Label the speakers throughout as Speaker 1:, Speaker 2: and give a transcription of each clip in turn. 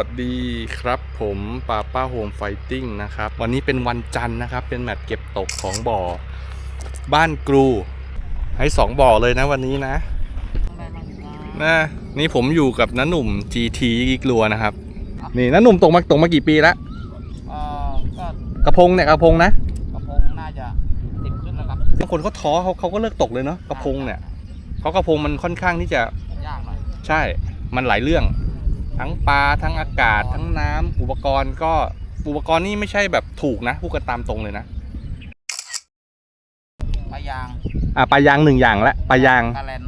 Speaker 1: วัสดีครับผมป้าป้าโฮมไฟติ้งนะครับ วันนี้เป็นวันจันทร์นะครับ เป็นแมตช์เก็บตกของบ่อ บ้านกรู ให้สองบ่อเลยนะวันนี้นะนะนี่ผมอยู่กับน้าหนุ่ม GT กีกลัวนะครับ นี่น้าหนุ่มตกมาตกมากี่ปีแล้ว
Speaker 2: เอ่อก็
Speaker 1: กระพงเนี่ยกระพงนะ
Speaker 2: กระพงน่าจะติดขึ้นแล้วครับ
Speaker 1: บางคนเขาท้อเขาเขาก็เลิกตกเลยเนาะกระพงเนี่ยเพราะกระพงมันค่อนข้างที่จะ
Speaker 2: ยากหน่อย
Speaker 1: ใช่มันหลายเรื่อง ทั้งปลาทั้งอากาศทั้งน้ำอุปกรณ์ก็อุปกรณ์นี่ไม่ใช่แบบถูกนะพูดกันตามตรงเลยนะ
Speaker 2: ปลายาง
Speaker 1: อะปลายางหนึ่งอย่างละปลายาง
Speaker 2: กาแลน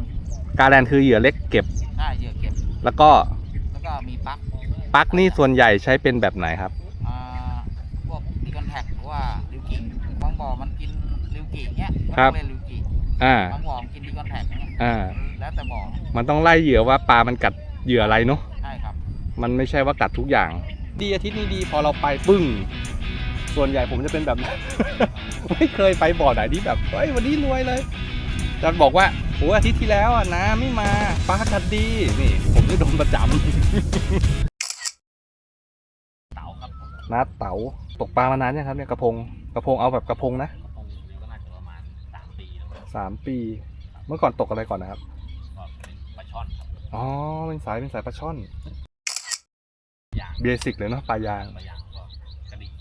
Speaker 1: การแลนคือเหยื่อเล็กเก็บ
Speaker 2: ใช่เหยื่อเก็บ
Speaker 1: แล้วก็
Speaker 2: แล้วก็มีปลั๊ก
Speaker 1: ปลั๊กนี่ส่วนใหญ่ใช้เป็นแบบไหนครับ
Speaker 2: อ่าพวกดีคอนแทคหรือว่าริวกิบางบ่อมันกินริวกิเงี้ยก็
Speaker 1: ครั
Speaker 2: ต้
Speaker 1: บ
Speaker 2: องเล่นริวกิ
Speaker 1: อ่า
Speaker 2: บางบ่อมันกินดีคอนแทคเงี้ย
Speaker 1: อ่า
Speaker 2: แล้วแต่บ่อ
Speaker 1: มันต้องไล่เหยื่อว่าปลามันกัดเหยื่ออะไรเนาะ
Speaker 2: ใช่ครับ
Speaker 1: มันไม่ใช่ว่ากัดทุกอย่าง ดีอาทิตย์นี้ดีพอเราไปปึ้ง ส่วนใหญ่ผมจะเป็นแบบนั้น ไม่เคยไปบ่อไหนที่แบบเฮ้ยวันนี้รวยเลยจะบอกว่าโอ้อาทิตย์ที่แล้วอะนะไม่มาปลากัดดีนี่ ผมจะโดนประจำ
Speaker 2: เต๋าครับ
Speaker 1: นัดเต๋าตกปลามานานยังครับเนี่ยกระพงกระพงเอาแบบกระพงนะ
Speaker 2: กระพงก็น่าจะประมาณสามปีแล้วมั้ง
Speaker 1: สามปี เมื่อก่อนตกอะไรก่อนนะครับ
Speaker 2: ก็เป็นปลาช่อนครับ
Speaker 1: อ๋อเป็นสายเป็นสายปลาช่อน
Speaker 2: ยาง
Speaker 1: เบสิกเลยเนาะปลายาง
Speaker 2: ปลายางก็กระดิ่ง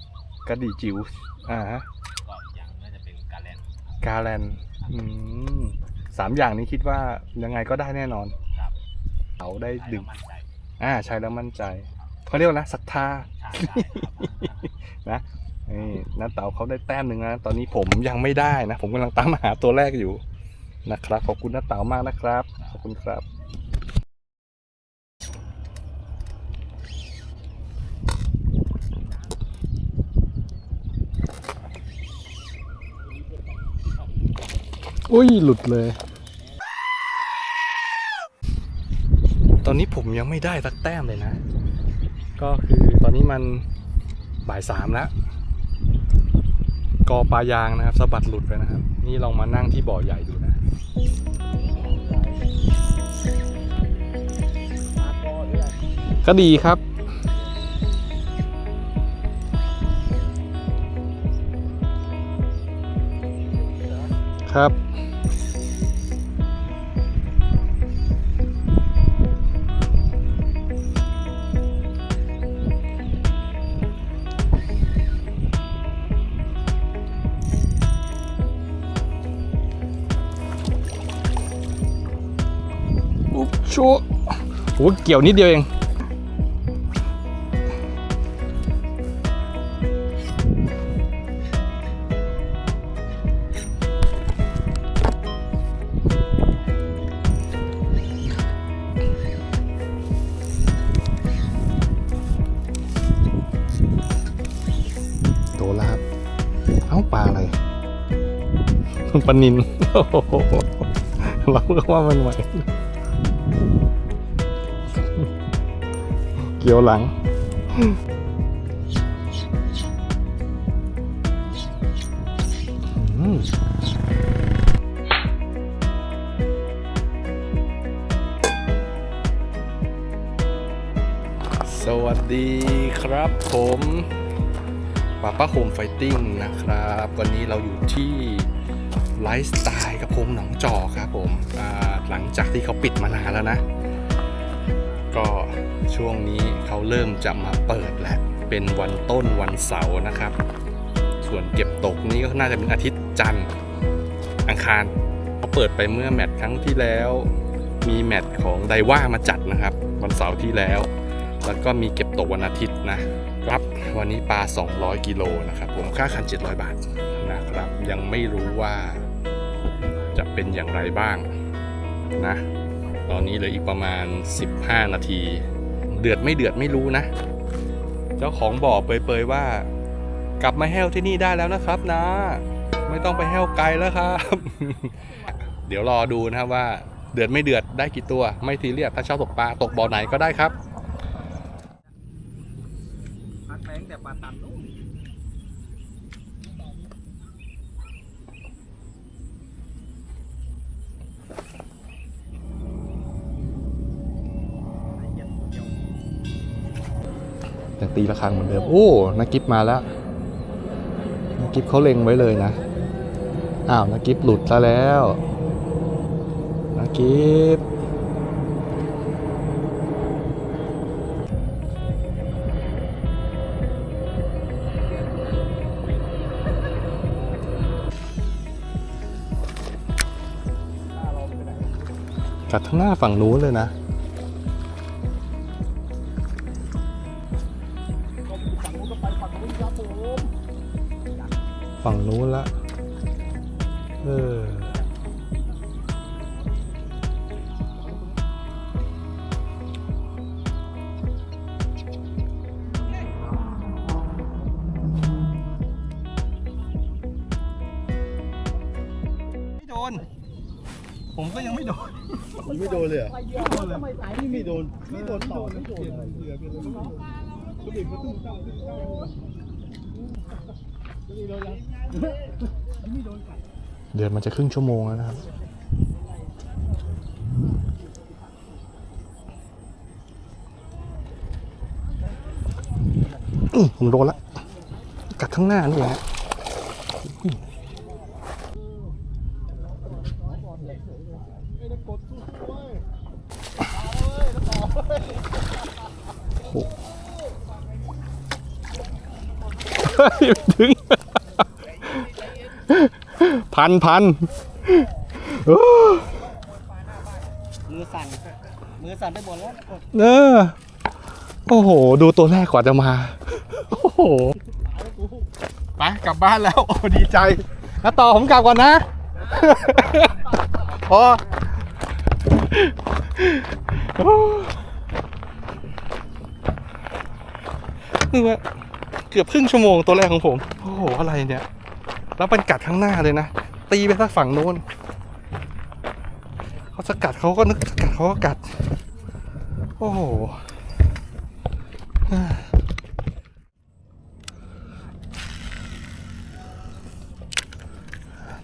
Speaker 1: กระดี่จิ๋วอ่าฮะ
Speaker 2: ก็อีกอย่างน่าจะเป็นกาแลน
Speaker 1: กาแลนอืมสามอย่างนี้คิดว่ายังไงก็ได้แน่นอน
Speaker 2: ครับ
Speaker 1: เขาได้
Speaker 2: ใช้
Speaker 1: ดึง
Speaker 2: แล้วมั่นใจ
Speaker 1: อ่าใช้แล้วมั่นใจเขาเรียกว่านะศรัทธา
Speaker 2: ใช่ได้ครับ
Speaker 1: นี่นัดเต๋าเขาได้แต้มหนึ่งนะตอนนี้ผมยังไม่ได้นะ ผมกำลังตามหาตัวแรกอยู่นะครับขอบคุณนัดเต๋ามากนะครับ ขอบคุณครับ อุ้ยหลุดเลย ตอนนี้ผมยังไม่ได้สักแต้มเลยนะ ก็คือตอนนี้มันบ่ายสามแล้ว กอปลายางนะครับสะบัดหลุดไปนะครับ นี่ลองมานั่งที่บ่อใหญ่ดูนะก็ดีครับ ครับ ชัวโหเกี่ยวนิดเดียวเองโดนแล้วครับเอ้าปลาอะไรปลานินโอ้โหเราก็ว่ามันไหว กี่ยวหลัง สวัสดีครับผมป้าป้าโฮมไฟติ้งนะครับ วันนี้เราอยู่ที่ไลฟ์สไตล์กับพงหนองจอกครับผมหลังจากที่เขาปิดมานานแล้วนะ ก็ ช่วงนี้เขาเริ่มจะมาเปิดแล้วเป็นวันต้นวันเสาร์นะครับ ส่วนเก็บตกนี่ก็น่าจะเป็นอาทิตย์จันทร์อังคารเขาเปิดไปเมื่อแมตช์ครั้งที่แล้ว มีแมตช์ของไดว่ามาจัดนะครับ วันเสาร์ที่แล้ว แล้วก็มีเก็บตกวันอาทิตย์นะครับวันนี้ปลา 200 กิโลนะครับผมค่าคัน 700 บาทนะครับ ยังไม่รู้ว่าจะเป็นอย่างไรบ้างนะ ตอนนี้เหลืออีกประมาณ 15 นาที เดือดไม่เดือดไม่รู้นะ เจ้าของบ่อเปยๆว่า กลับมาแห้วที่นี่ได้แล้วนะครับนะ ไม่ต้องไปแห้วไกลแล้วครับ เดี๋ยวรอดูนะครับว่า เดือดไม่เดือดได้กี่ตัว ไม่ทีเรียสถ้าชอบตกปลาตกบ่อไหนก็ได้ครับ ยังตีระฆังเหมือนเดิม โอ้นักกิฟมาแล้วนักกิฟเขาเล็งไว้เลยนะ อ้าวนักกิฟหลุดซะแล้วนักกิฟกัดทั้งหน้าฝั่งนู้นเลยนะ ผมก็ยังไม่โดน
Speaker 3: ไม่โดนเลยเหรอไม่โดนไม่โดนต่อไม่โดนอะไรเหลือเป็นอะไรก็เด็กมันตุ้งตั้งตุ้งตั้งไม่โดนแล้วไม่โดนกัด
Speaker 1: เดือนมันจะครึ่งชั่วโมงแล้วนะครับอื้อผมโดนละกัดข้างหน้านี่แหละ
Speaker 3: ไอ้นักกดสู้ๆเว้ย
Speaker 1: เฮ้ย ไม่ถึง พันพันโอ้
Speaker 2: มือสั่น มือสั่นไปหมดแล้วกด
Speaker 1: เออโอ้โห ดูตัวแรกกว่าจะมา โอ้โหไปกลับบ้านแล้ว โอ้ดีใจนะต่อผมกลับก่อนนะ พอโอ้นี่ว่า เกือบครึ่งชั่วโมงตัวแรกของผม โอ้โห อะไรเนี่ย แล้วมันกัดข้างหน้าเลยนะ ตีไปสักฝั่งโน้น เขาจะกัดเขาก็นึกจะกัดเขาก็กัด โอ้โห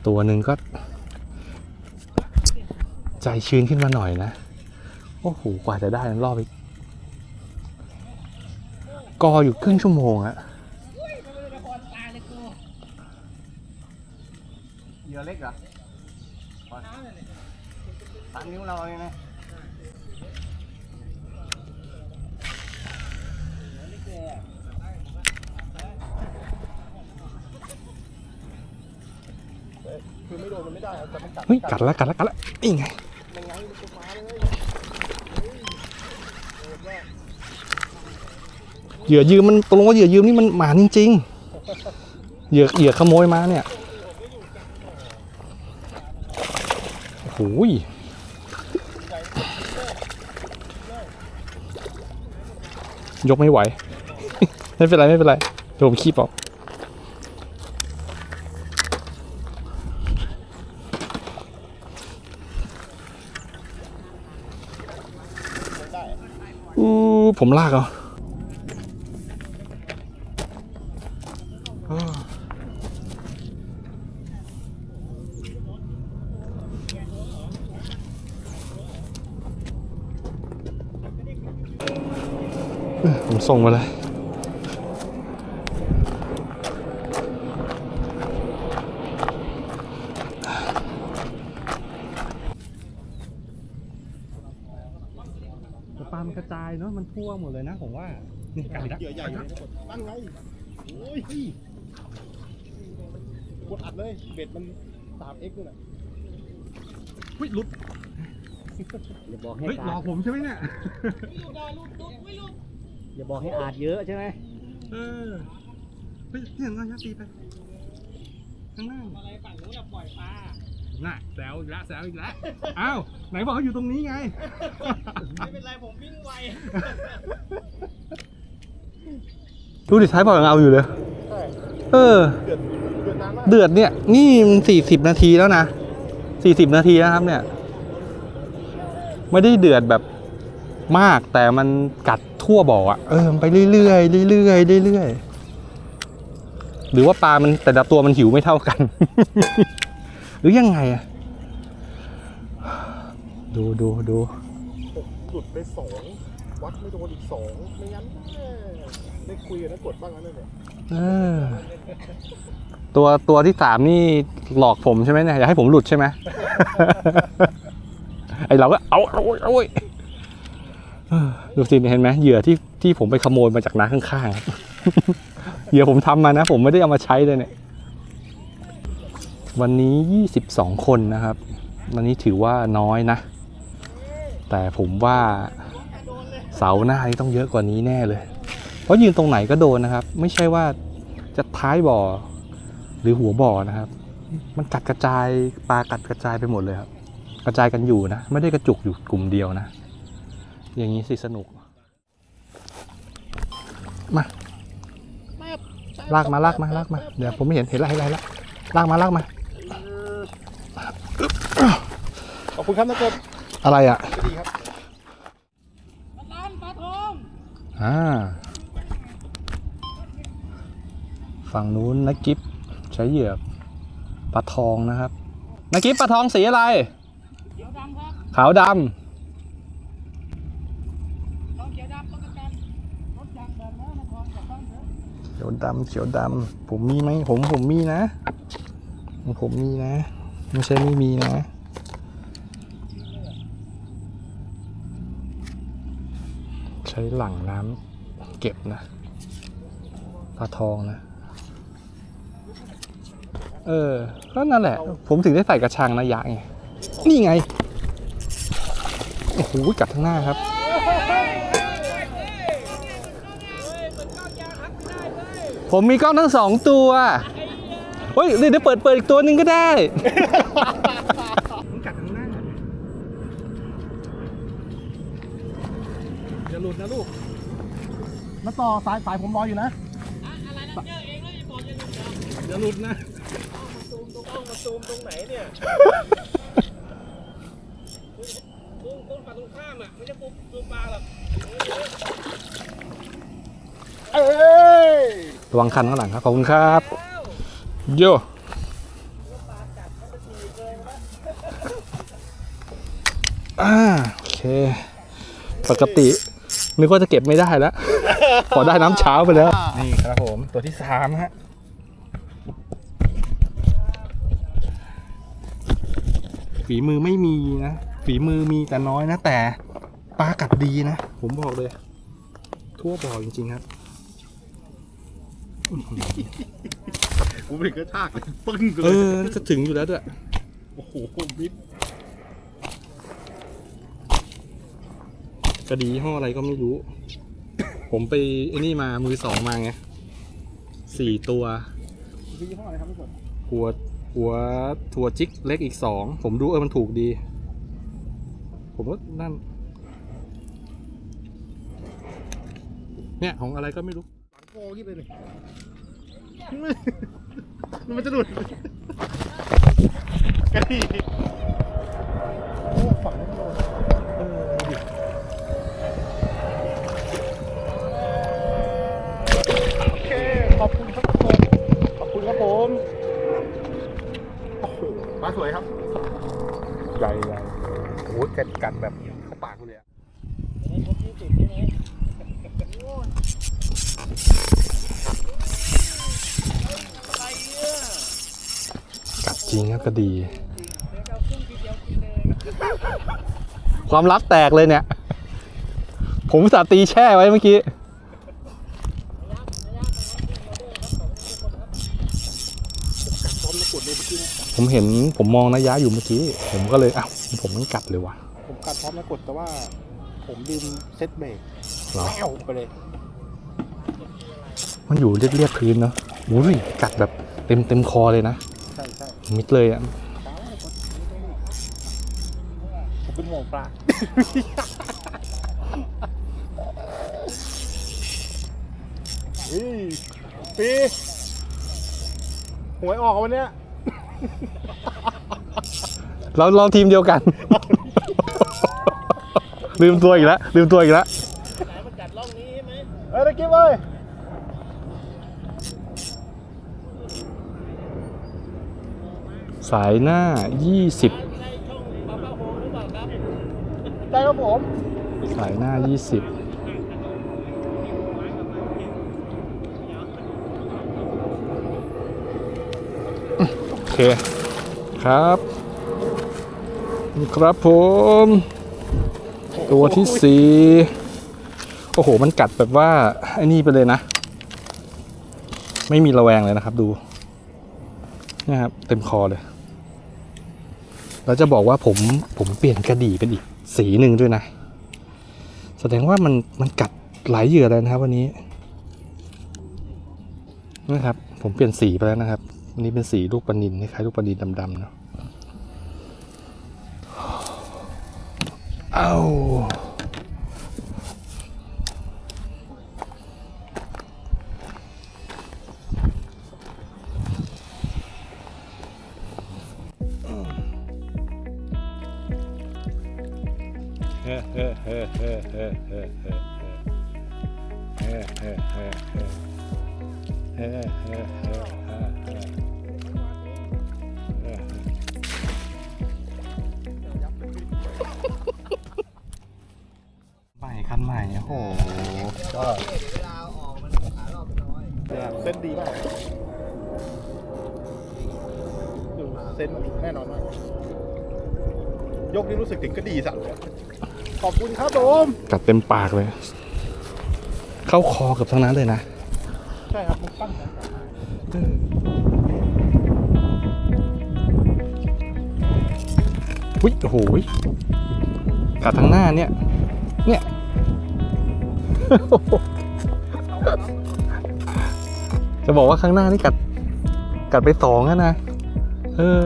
Speaker 1: ตัวหนึ่งก็ ใจชื้นขึ้นมาหน่อยนะ โอ้โห กว่าจะได้รอบอีก กออยู่ครึ่งชั่วโมงอะ
Speaker 2: เหยื่อเล็กเหรอสามนิ้วเราเลยนะ
Speaker 3: คือไม่โดนมันไม่ได้อะแต่มันกัด
Speaker 1: เฮ้ยกัดแล้วกัดแล้วกัดแล้วนี่ไง
Speaker 3: มันไงมันจะมาเลย
Speaker 1: เหยื่อยืมมันตกลงว่าเหยื่อยืมนี่มันหมาจริงๆเหยื่อเหยื่อขโมยมาเนี่ยโอ้โหยยกไม่ไหว ไม่เป็นไร ไม่เป็นไรเดี๋ยวผมคีบออกอู้ผมลากเอา ผมส่งมาเลยปลามันกระจายเนาะมันทั่วหมดเลยนะผมว่านี่กัดอีกแล้ว
Speaker 3: เหยื่อใหญ่เลยกดตั้งไงโอ้ยกดอัดเลยเบ็ดมันสามเอ็กซ์นู่นน่ะ
Speaker 1: เฮ้ยหลุด
Speaker 2: อย่าบอกให้
Speaker 1: เฮ้ยหลอกผมใช่ไหมเนี่ย
Speaker 2: อ ย่าบอกให้อาดเยอะใช่ไหม
Speaker 1: เออเฮ้ยเนี่ยน้องยัดตีไปข้างหน้าอะไรฝั่งนู้นปล่อยปลาน่ะแซวอีกแล้วแซวอีกแล้วอ้าวไหนบอกเขาอยู่ตรงนี้ไง
Speaker 3: ไม่เป็นไรผมวิ่งไว
Speaker 1: ดูดิท้ายบอกยังเอาอยู่เลย
Speaker 3: ใช่
Speaker 1: เออ
Speaker 3: เดือดเดือดนานมาก
Speaker 1: เดือดเนี่ย นี่มันสี่สิบนาทีแล้วนะสี่สิบนาทีนะครับเนี่ย ไม่ได้เดือดแบบมากแต่มันกัด ทั่วบ่ออะเออมันไปเรื่อยๆเรื่อยๆเรื่อยๆหรือว่าปลามันแต่ละตัวมันหิวไม่เท่ากัน หรือยังไงอะดูดูดู
Speaker 3: หลุดไปสองวัดไม่โดนอีกสองไม่งั้นแม่ได้ได้คุยกันแล้วกดบ้างแล้วเนี่ย
Speaker 1: เออตัวตัวที่สามนี่หลอกผมใช่ไหมเนี่ยอยากให้ผมหลุดใช่ไหมไอเราก็เอาเอาเอาเว้ยเออ ดูสิเห็นไหมเหยื่อที่ที่ผมไปขโมยมาจากน้าข้างๆเหยื่อผมทำมานะ ผมไม่ได้เอามาใช้เลยเนี่ย วันนี้22คนนะครับ วันนี้ถือว่าน้อยนะ แต่ผมว่าเสาหน้านี่ต้องเยอะกว่านี้แน่เลย เพราะยืนตรงไหนก็โดนนะครับ ไม่ใช่ว่าจะท้ายบ่อ หรือหัวบ่อนะครับ มันกัดกระจายปลากัดกระจายไปหมดเลยครับ กระจายกันอยู่นะ ไม่ได้กระจุกอยู่กลุ่มเดียวนะ อย่างนี้สิสนุก มา ลากมาลากมาลากมา เดี๋ยวผมไม่เห็นเห็นแล้วเห็นแล้วเห็นแล้วลากมาลากมา
Speaker 3: ขอบคุณครับนักกบ
Speaker 1: อะไรอะ
Speaker 3: ดีครับ
Speaker 1: อ่า ฝั่งนู้นนักกิฟใช้เหยื่อปลาทองนะครับนักกิฟปลาทองสีอะไร ขาวดำเขียวดำ เขียวดำผมมีไหมผมผมมีนะ ผมมีนะ ไม่ใช่ไม่มีนะใช้หลังน้ำเก็บนะปลาทองนะ เออ ก็นั่นแหละ ผมถึงได้ใส่กระชังนะยะไง นี่ไง โอ้โหกัดทั้งหน้าครับ ผมมีกล้องทั้งสองตัวเฮ้ยเดี๋ยวเดี๋ยวเปิดเปิดอีกตัวหนึ่งก็ได้กัดทั้งหน้า
Speaker 3: อย่าหลุดนะลูกมาต่อสายสายผมรออยู่นะ
Speaker 1: อย่าหลุดนะ
Speaker 3: เอ้ย
Speaker 1: ระวังคันข้างหลังครับ ขอบคุณครับ โยอ่าโอเค ปกตินึกว่าจะเก็บไม่ได้แล้วพอได้น้ำเช้าไปแล้ว นี่ครับผม ตัวที่สามฮะฝีมือไม่มีนะ ฝีมือมีแต่น้อยนะ แต่ปลากัดดีนะ ผมบอกเลย ทั่วบ่อจริงๆครับ
Speaker 3: ผมถึงกระชากเลยปึ้งเล
Speaker 1: เอยอจะถึงอยู่แล้วด้วย
Speaker 3: โอ้โหมิด
Speaker 1: กระดียี่ห้ออะไรก็ไม่รู้ ผมไปไอ้นี่มามือสองมาไงสี่ตัว
Speaker 3: คือยี่ห้ออะไรครับทุกคน
Speaker 1: หัวหัวถั่วจิกเล็กอีกสองผมดูเออมันถูกดี ผมก็นั่น เนี่ยของอะไรก็ไม่รู้
Speaker 3: หลังโกกี้เลยมันจะหลุดกระดิ่งโอ้ฝั่งนั้นโดนเออดิโอเค ขอบคุณครับผมขอบคุณครับผมโอ้โหปลาสวยครับ
Speaker 1: ใหญ่ใหญ่โอ้กัดกัดแบบเข้าปากกูเลยอะกัดจริงครับกระดี ความลับแตกเลยเนี่ย ผมอุตสาห์ตีแช่ไว้เมื่อกี้ ผมเห็นผมมองนายะอยู่เมื่อกี้ ผมก็เลยอ้าวผมมันกัดเลยว่ะ
Speaker 3: ผมกัดพร้อมแล้วกดแต่ว่า ผมลืมเซ็ตเบรก
Speaker 1: เหรอ
Speaker 3: แอ้วไปเลย
Speaker 1: มันอยู่เรียบๆพื้นเนาะอุ้ยกัดแบบเต็มเต็มคอเลยนะ
Speaker 3: ใช่ใช่
Speaker 1: มิดเลยอะ
Speaker 3: ผมเป็นห่วงปลาเฮ้ยปีหวยออกวันเนี้ย
Speaker 1: เราเราทีมเดียวกัน ลืมตัวอีกแล้วลืมตัวอีกแล้ว
Speaker 3: เอ้ยตะกี้เว้ย
Speaker 1: สายหน้า 20
Speaker 3: ใจครับผม
Speaker 1: ขายหน้า 20โอเค ครับ ครับผม ตัวที่สี่โอ้โห มันกัดแบบว่า ไอ้นี่ไปเลยนะ ไม่มีระแวงเลยนะครับดูนะครับ เต็มคอเลย แล้วจะบอกว่าผมผมเปลี่ยนกระดี่เป็นอีก สีหนึ่งด้วยนะ แสดงว่ามันมันกัดหลายเหยื่อเลยนะครับวันนี้นะครับ ผมเปลี่ยนสีไปแล้วนะครับวันนี้เป็นสีลูกปนินคล้ายลูกปนินดำๆเนาะเอาเก็
Speaker 2: เวลาออกมันขารอบน้อย
Speaker 3: เส้นดีมากดูเส้นแน่นอนมากยกนี่รู้สึกถึงก็ดีสั่นเลยขอบคุณครับผม
Speaker 1: กัดเต็มปากเลย เข้าคอเกับทั้งนั้นเลยนะ
Speaker 3: ใช่ครับมันปั้นกัน
Speaker 1: อุ้ยโอ้โหยกัดทั้งหน้าเนี่ย เนี่ย จะบอกว่าข้างหน้านี่กัด กัดไปสองแล้วนะ เออ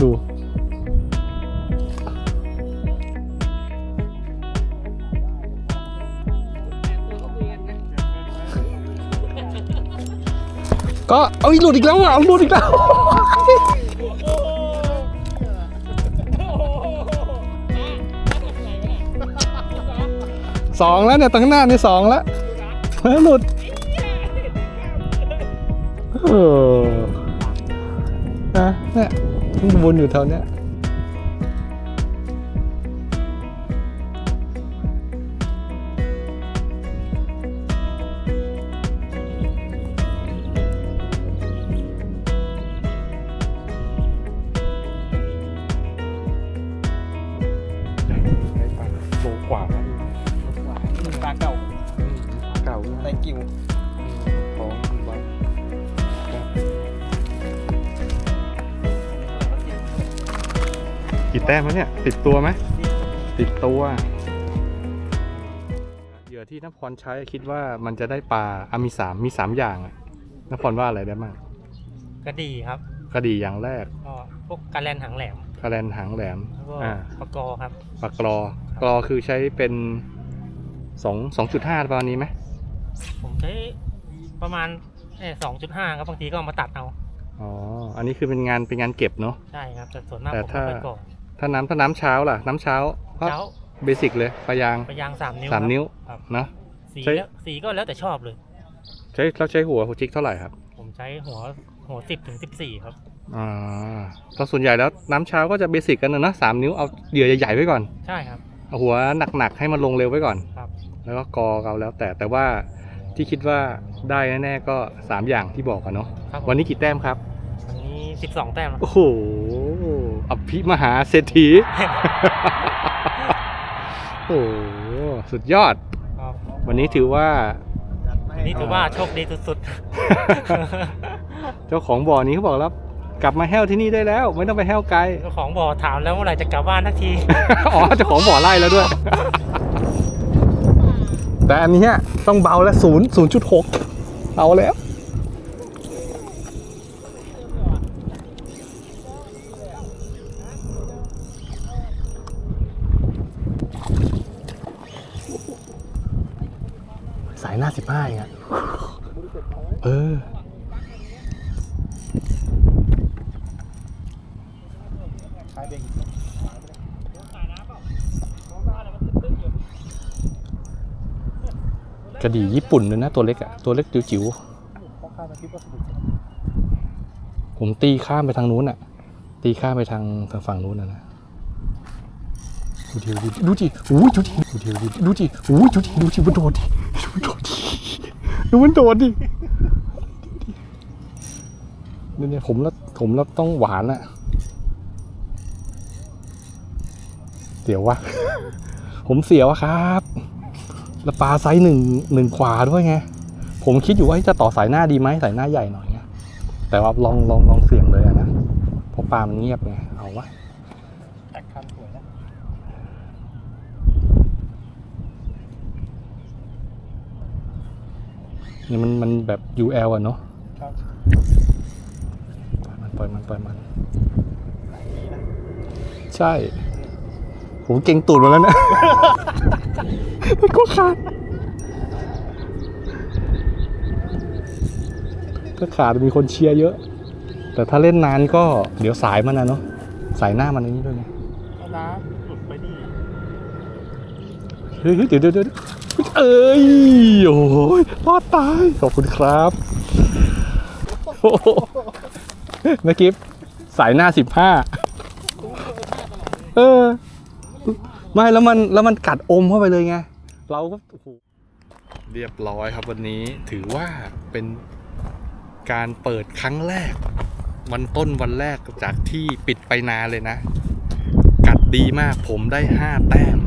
Speaker 1: ดูก็ เอ้ยหลุดอีกแล้วอะหลุดอีกแล้ว สองแล้วเนี่ยตรงข้งหน้านี่สองแล้วเฮ้ยหลุดเออนะเนี่ยเพิ่งวนอยู่แถวเนี้ย
Speaker 2: เก่า
Speaker 1: เก่า
Speaker 2: ในกิว
Speaker 1: ของวัดกี่แต้มแล้วเนี่ยติดตัวไหมติดตัวเหยื่อที่นพรใช้คิดว่ามันจะได้ปลาอะมีสามมีสามอย่างอะนพรว่าอะไรได้บ้าง
Speaker 4: กระดีครับ
Speaker 1: กระดี่อย่างแรก
Speaker 4: ก็พวกการแลนหางแหลม
Speaker 1: กระแลนหางแหลม
Speaker 4: แล้วก็
Speaker 1: อ่า
Speaker 4: ปะกอครับ
Speaker 1: ปลากรอกรอคือใช้เป็น สองสองจุดห้าประมาณนี้ไหม
Speaker 4: ผมใช้ประมาณสองจุดห้าครับบางทีก็เอามาตัดเอา
Speaker 1: อ๋ออันนี้คือเป็นงานเป็นงานเก็บเนาะ
Speaker 4: ใช่ครับแต่ส่วนมาก
Speaker 1: แต่
Speaker 4: ผม
Speaker 1: ถ้า
Speaker 4: ไม่ค่อยก่อ
Speaker 1: ถ้าน้ำถ้าน้ำเช้าล่ะ น้ำเช้าก็
Speaker 4: เช้า
Speaker 1: เบสิกเลยปลายาง
Speaker 4: ไปยางสามนิ้ว
Speaker 1: สาม
Speaker 4: ครับ
Speaker 1: นิ้ว
Speaker 4: ครับ
Speaker 1: นะ
Speaker 4: สี
Speaker 1: ใช้
Speaker 4: แล้วสีก็แล้วแต่ชอบเลย
Speaker 1: ใช้เราใช้หัวหัวจิกเท่าไหร่ครับ
Speaker 4: ผมใช้หัวหัวสิบถึงสิบสี่ครับ
Speaker 1: อ่าตอนส่วนใหญ่แล้วน้ำเช้าก็จะเบสิกกันนะนะสามนิ้วเอาเหยื่อใหญ่ๆไว้ก่อน
Speaker 4: ใช่ครับ
Speaker 1: เอาหัวหนักๆให้มันลงเร็วไว้ก่อน
Speaker 4: ครับ
Speaker 1: แล้วก็กอเอาแล้วแต่แต่ว่าที่คิดว่าได้แน่ๆก็สามอย่างที่บอกอะเนาะ
Speaker 4: ครับผม
Speaker 1: วันนี้กี่แต้มครับ
Speaker 4: วันนี้สิบสองแต้มแล้ว
Speaker 1: โอ้โหอภิมหาเศรษฐี โอ้โหสุดยอด
Speaker 4: ครับ
Speaker 1: วันนี้ถือว่า
Speaker 4: นี่ถือว่าโชคดีสุด
Speaker 1: เจ้าของบ่อนี้เขาบอกแล้ว กลับมาแห้วที่นี่ได้แล้ว ไม่ต้องไปแห้วไกล
Speaker 4: ๆ เจ้าของบ่อถามแล้วเมื่อไหร่จะกลับบ้านทักที
Speaker 1: อ๋อเจ้าของบ่อไล่แล้วด้วย แต่อันนี้ต้องเบาแล้วศูนย์ศูนย์จุดหกเอาแล้ว สายหน้าสิบห้าอะเออ กระดี่ญี่ปุ่นเลยนะตัวเล็กอะตัวเล็กจิ๋วๆผมตีข้ามไปทางนู้นอะตีข้ามไปทางทางฝั่งนู้นนะนะดูดิดูดิดูดิอู้ยดูดิดูดิดูดิอู้ยดูดิดูดิมันโดดดิดูมันโดดดิดูมันโดดดิเนี่ยเนี่ยผมแล้วผมแล้วต้องหวานอะเสียววะผมเสียวะครับ แล้วปลาไซส์หนึ่งหนึ่งขวาด้วยไง ผมคิดอยู่ว่าจะต่อสายหน้าดีไหมสายหน้าใหญ่หน่อยไงแต่ว่าลองลองลองเสี่ยงเลยอะนะเพราะปลามันเงียบไงเอาวะ
Speaker 3: แตกคันสวยนะ
Speaker 1: เนี่ยมันมันแบบ UL อะเนาะ
Speaker 3: ครับ
Speaker 1: ปล่อยมันปล่อยมันปล่อยมัน ใช่ ผมเก่งตูดหมาแล้วเนะมันก็ขาดถ้าขาดมีคนเชียร์เยอะ แต่ถ้าเล่นนานก็เดี๋ยวสายมันนะเนาะสายหน้ามันอย่างนี้ด้วยไง
Speaker 3: เอาน้ำหลุดไปดิ
Speaker 1: เฮ้ยเฮ้ยเดี๋ยวเดี๋ยวเดี๋ยวเอ้ยโอ้ยรอดตายขอบคุณครับโอ้โหเมื่อกี้สายหน้าสิบห้าเออ ไม่แล้วมันแล้วมันกัดอมเข้าไปเลยไง เราก็โอ้โหเรียบร้อยครับวันนี้ถือว่าเป็นการเปิดครั้งแรก วันต้นวันแรกจากที่ปิดไปนานเลยนะ กัดดีมากผมได้ 5 แต้ม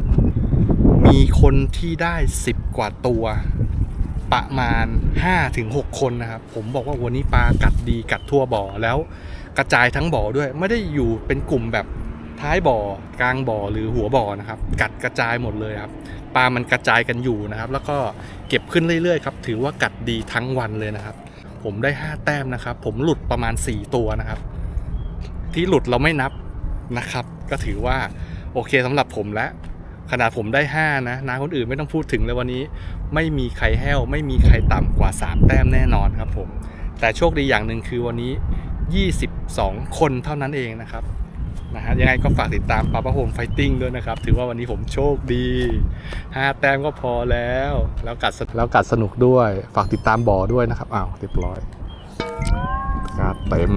Speaker 1: มีคนที่ได้ 10 กว่าตัว ประมาณ 5-6 คนนะครับ ผมบอกว่าวันนี้ปลากัดดีกัดทั่วบ่อแล้วกระจายทั้งบ่อด้วย ไม่ได้อยู่เป็นกลุ่มแบบ ท้ายบ่อกลางบ่อหรือหัวบ่อนะครับ กัดกระจายหมดเลยครับปลามันกระจายกันอยู่นะครับ แล้วก็เก็บขึ้นเรื่อยๆครับถือว่ากัดดีทั้งวันเลยนะครับ ผมได้ 5 แต้มนะครับ ผมหลุดประมาณ 4 ตัวนะครับ ที่หลุดเราไม่นับนะครับ ก็ถือว่าโอเคสำหรับผมแล้วขนาดผมได้ 5 นะนาคนอื่นไม่ต้องพูดถึงเลยวันนี้ ไม่มีใครแห้ว ไม่มีใครต่ำกว่า 3 แต้มแน่นอนครับผมแต่โชคดีอย่างหนึ่งคือวันนี้ 22 คนเท่านั้นเองนะครับ นะฮะยังไงก็ฝากติดตามปาปาโฮมไฟติ้งด้วยนะครับ ถือว่าวันนี้ผมโชคดี 5 แต้มก็พอแล้ว แล้วกัดแล้วกัดสนุกด้วย ฝากติดตามบ่อด้วยนะครับอ้าวเรียบร้อยกัดเต็ม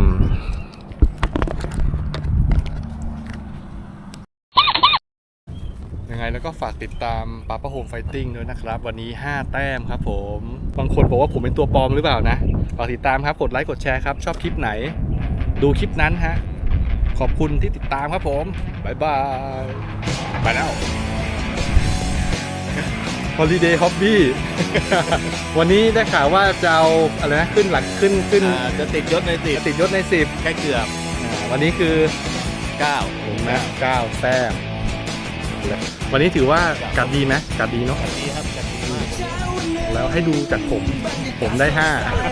Speaker 1: ยังไงแล้วก็ฝากติดตามปาป a โฮมไฟติ้งด้วยนะครับ วันนี้ 5 แต้มครับผม บางคนบอกว่าผมเป็นตัวปลอมหรือเปล่านะ ฝากติดตามครับ กดไลค์กดแชร์ครับ ชอบคลิปไหน ดูคลิปนั้นฮะ ขอบคุณที่ติดตามครับผมบ๊ายบายไปแล้ว Holiday Hobby วันนี้ได้ข่าวว่าจะเอาอะไรนะขึ้นหลักขึ้นขึ้น
Speaker 5: อ่าจะติดยศในติด
Speaker 1: ติดยศในสิบ
Speaker 5: แค่เกือบ
Speaker 1: วันนี้คือ
Speaker 5: เก้า
Speaker 1: ผมนะ9แต้มวันนี้ถือว่ากัดดีไหมกัดดีเนาะ
Speaker 5: ดีครับจัดดีมาก
Speaker 1: แล้วให้ดูจากผม ผมได้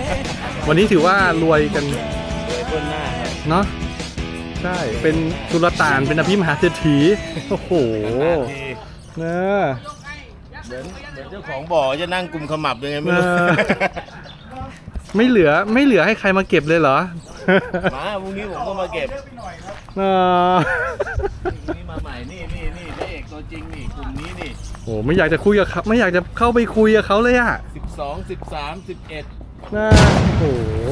Speaker 1: 5วันนี้ถือว่ารวยกัน
Speaker 5: เลยเบื้องหน้าครับ
Speaker 1: เนาะ ใช่เป็นสุลต่านเป็นอภิมหาเศรษฐีโอ้โห
Speaker 5: ที
Speaker 1: เนอะ
Speaker 5: เหมือนเหมือนเจ้าของบ่อจะนั่งกลุ่มขมับยังไงไม่
Speaker 1: เอ
Speaker 5: รู้
Speaker 1: อไม่เหลือไม่เหลือให้ใครมาเก็บเลยเหรอ
Speaker 5: มาพรุ่งนี้ผมก็มาเก็บ
Speaker 1: เออ
Speaker 5: พรุ่งนี้มาใหม่นี่นี่นี่พระเอกตัวจริงนี่กลุ่มนี้นี่
Speaker 1: โอ้ไม่อยากจะคุยกับเขาไม่อยากจะเข้าไปคุยกับเขาเลยอะ
Speaker 5: สิบสองสิบสามสิบเอ็ด
Speaker 1: นะโอ้โห